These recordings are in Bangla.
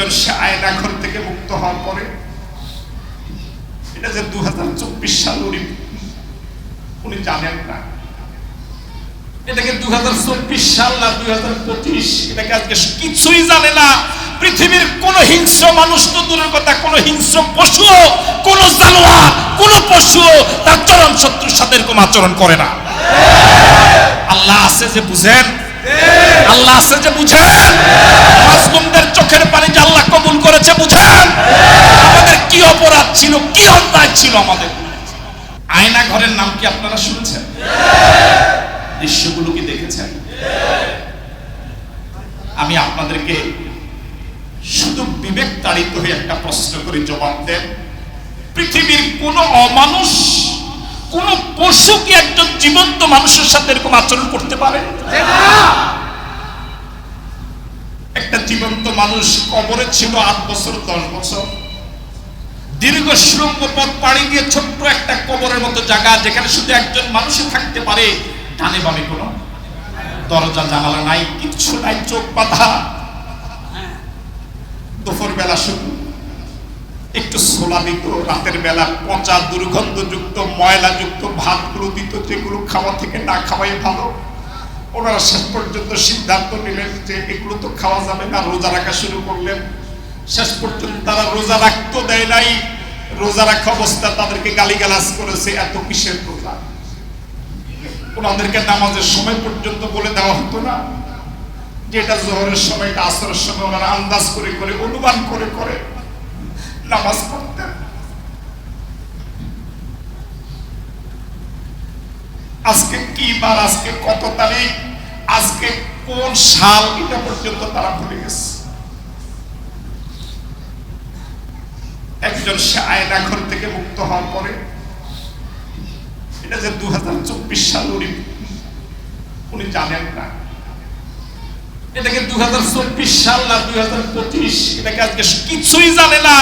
একজন সে থেকে মুক্ত হওয়ার পরে এটা যে দু হাজার চব্বিশ সাল উনি উনি জানেন না। এটাকে দু হাজার চব্বিশ সাল না দুই হাজার পঁচিশ এটাকে আজকে কিছুই জানে না। পৃথিবীর কোন হিংস্র মানুষ তো দূরের কথা কোন হিংস্র পশু কোন জানোয়ার কোন পশু তার চরম শত্রুর সাথে এরকম আচরণ করে না। আল্লাহ আছে যে বুঝেন। আল্লাহ আছে যে বুঝেন। করেছে বুঝেন? আমাদের কি অপরাধ ছিল, কি অন্যায় ছিল আমাদের? আয়না ঘরের নাম কি আপনারা শুনেছেন? দৃশ্যগুলো কি দেখেছেন? আমি আপনাদেরকে শুধু বিবেক তাড়িত হয়ে একটা প্রশ্ন করে জবাব দেন। পৃথিবীর কোন অমানুষ, কোন পশু কি একজন জীবন্ত মানুষের সাথে এরকম আচরণ করতে পারে? একটা জীবন্ত মানুষ কবরে ছিল আট বছর, দশ বছর। দীর্ঘ সুরঙ্গ পথ পাড়ি দিয়ে ছোট্ট একটা কবরের মতো জায়গা যেখানে শুধু একজন মানুষই থাকতে পারে, ডানে বামে কোনো দরজা, জানালা নাই, কিচ্ছু নাই, চোখ বাঁধা। দুপুর বেলা শুধু একটু সোলা দিত রাতের বেলা পচা দুর্গন্ধযুক্ত, ময়লাযুক্ত ভাতগুলো দিত, যেগুলো খাওয়া থেকে না খাওয়াই ভালো। ওনারা শেষ পর্যন্ত সিদ্ধান্ত নিলেন যে এগুলো তো খাওয়া যাবে না, রোজা রাখা শুরু করলেন। শেষ পর্যন্ত তারা রোজা রাখতো দেয় নাই। রোজা রাখা অবস্থা তাদেরকে গালিগালাজ করেছে, এত কিসের রোজা? ওনাদেরকে নামাজের সময় পর্যন্ত বলে দেওয়া হতো না। যেটা জোহরের সময়, এটা আসরের সময়, ওনারা আন্দাজ করে করে, অনুমান করে করে নামাজ পড়তেন। আজকে কি বার, আজকে কত তারিখ? কোন সাল এটা পর্যন্ত তারা ভুলে গেছে। একজন সে আয়না ঘর থেকে মুক্ত হওয়ার পরে, এটা যে দু হাজার চব্বিশ সাল উনি উনি জানেন না। এটাকে দু হাজার চব্বিশ সাল না দুই হাজার পঁচিশ, এটাকে আজকে কিছুই জানে না।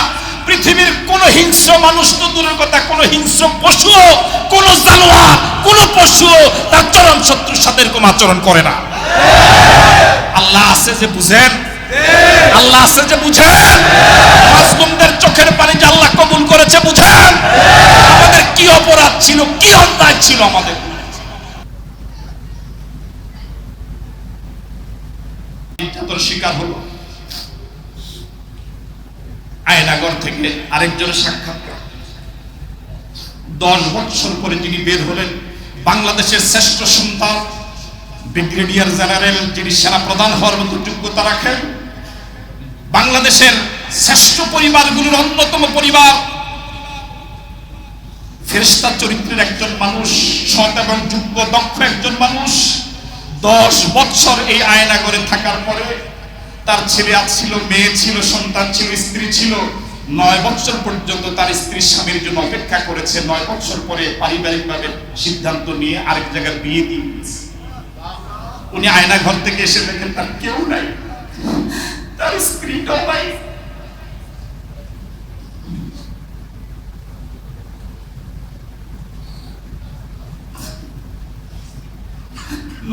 পৃথিবীর কোন হিংস্র মানুষ তো দূরের কথা, কোন হিংস্র পশু কোন জানোয়ার, কোন পশু তার চরম শত্রুর সাথে এরকম আচরণ করে না। আল্লাহ আছে যে বুঝেন? আল্লাহ আছে যে বুঝেন? মাসলুমদের চোখের পানি যে আল্লাহ কবুল করেছে, বুঝেন? আমাদের কি অপরাধ ছিল, কি অন্যায় ছিল আমাদের? শিকার হলো। আয়নাগর থেকে আরেকজন সাক্ষাৎকার। দশ বছর পরে যিনি বের হলেন, বাংলাদেশের শ্রেষ্ঠ সন্তান ব্রিগেডিয়ার জেনারেল যিনি সেনা প্রধান হওয়ার মতো যোগ্যতা রাখেন, বাংলাদেশের শ্রেষ্ঠ পরিবারগুলোর অন্যতম পরিবার। ফেরেস্তা চরিত্রের একজন মানুষ, সৎ এবং যোগ্য, দক্ষ একজন মানুষ। দশ বছর এই আয়না করে থাকার পরে তার ছেলে ছিল, মেয়ে ছিল, সন্তান ছিল, স্ত্রী ছিল। নয় বছর পর্যন্ত তার স্ত্রীর স্বামীর জন্য অপেক্ষা করেছে। নয় বছর পরে পারিবারিকভাবে সিদ্ধান্ত নিয়ে আরেক জায়গায় বিয়ে দিয়ে দিয়েছে। উনি আয়না ঘর থেকে এসে দেখেন তার কেউ নাই। তার স্ত্রীটাও নাই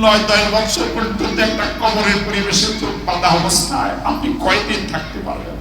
নয়, দশ বছর পর্যন্ত একটা কবরের পরিবেশে চোখ বাঁধা অবস্থায় আপনি কয়দিন থাকতে পারবেন?